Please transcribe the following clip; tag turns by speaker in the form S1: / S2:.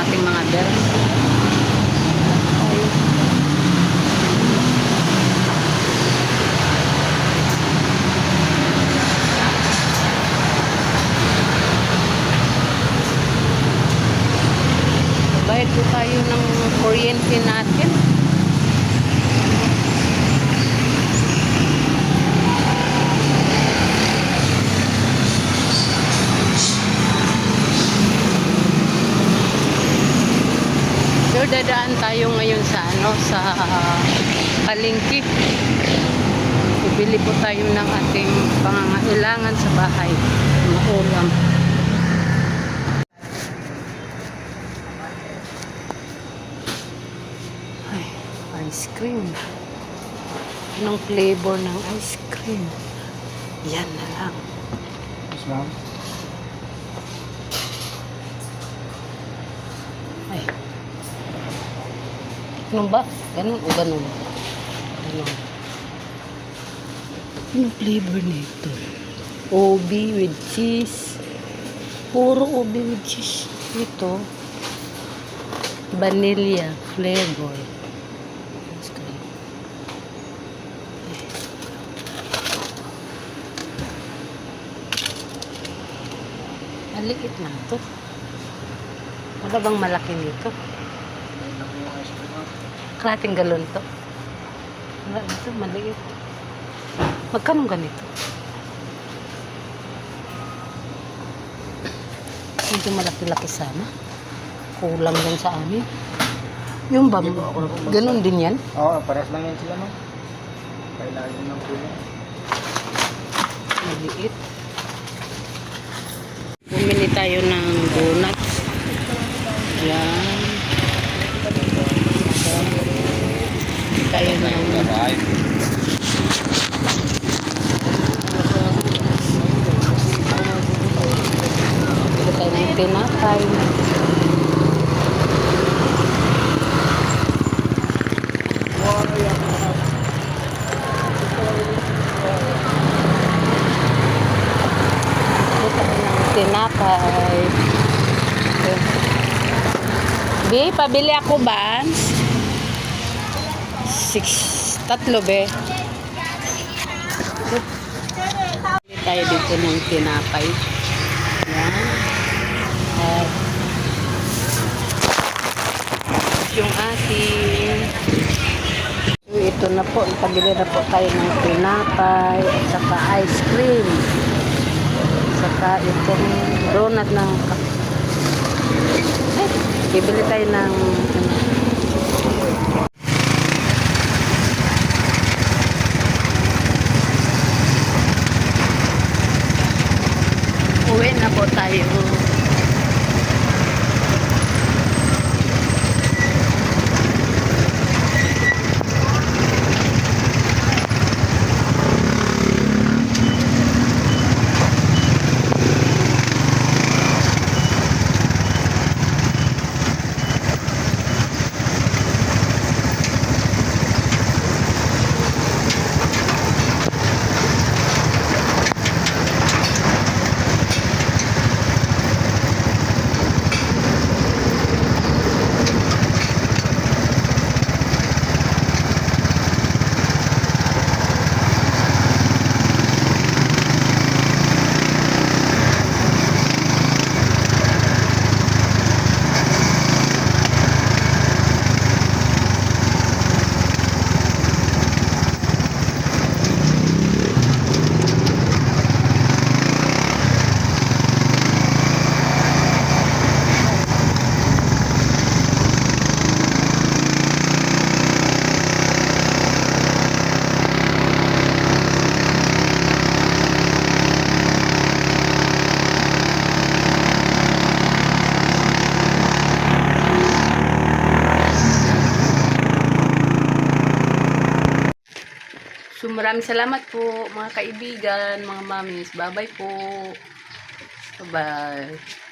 S1: ating mga bell. Ay. Bayad po tayo ng kuryente natin. Dadaan tayo ngayon sa ano, sa palengke. Bibili po tayo ng ating pangangailangan sa bahay. Mga ulam. Ay, ice cream. Anong flavor ng ice cream? Yan na lang.
S2: Ma'am.
S1: Ay. Ganun ba? Ganun o ganun? Ganun. Anong flavor nito? Obi with cheese. Puro obi with cheese. Ito. Vanilla flavor. Maliit lang to. Wala bang malaki nito?
S2: Ayun lang yung ice cream,
S1: Kalating galon to. Wala ito, maliit. Magkano ganito? Medyo malaki-laki sana. Kulang din sa amin. Yung ba,
S2: Hindi po ako nagpupunta.
S1: ganun din yan?
S2: Oo, pares lang yan sila, ma'am. Kailangan yun ng kulang.
S1: Maliit. Bumili tayo ng donuts. Yan. Tayo ng tinapay. Tinapay. Bi, pabili ako ba? Six, tatlo be. Bili tayo dito ng tinapay. Yan. At yung ating So, ito na po, pabili na po tayo ng tinapay at saka ice cream. Saka itong donut ng eh, bibili tayo ng ano, uwi na po tayo. Maraming salamat po mga kaibigan, mga mamis. Bye-bye po. Bye-bye.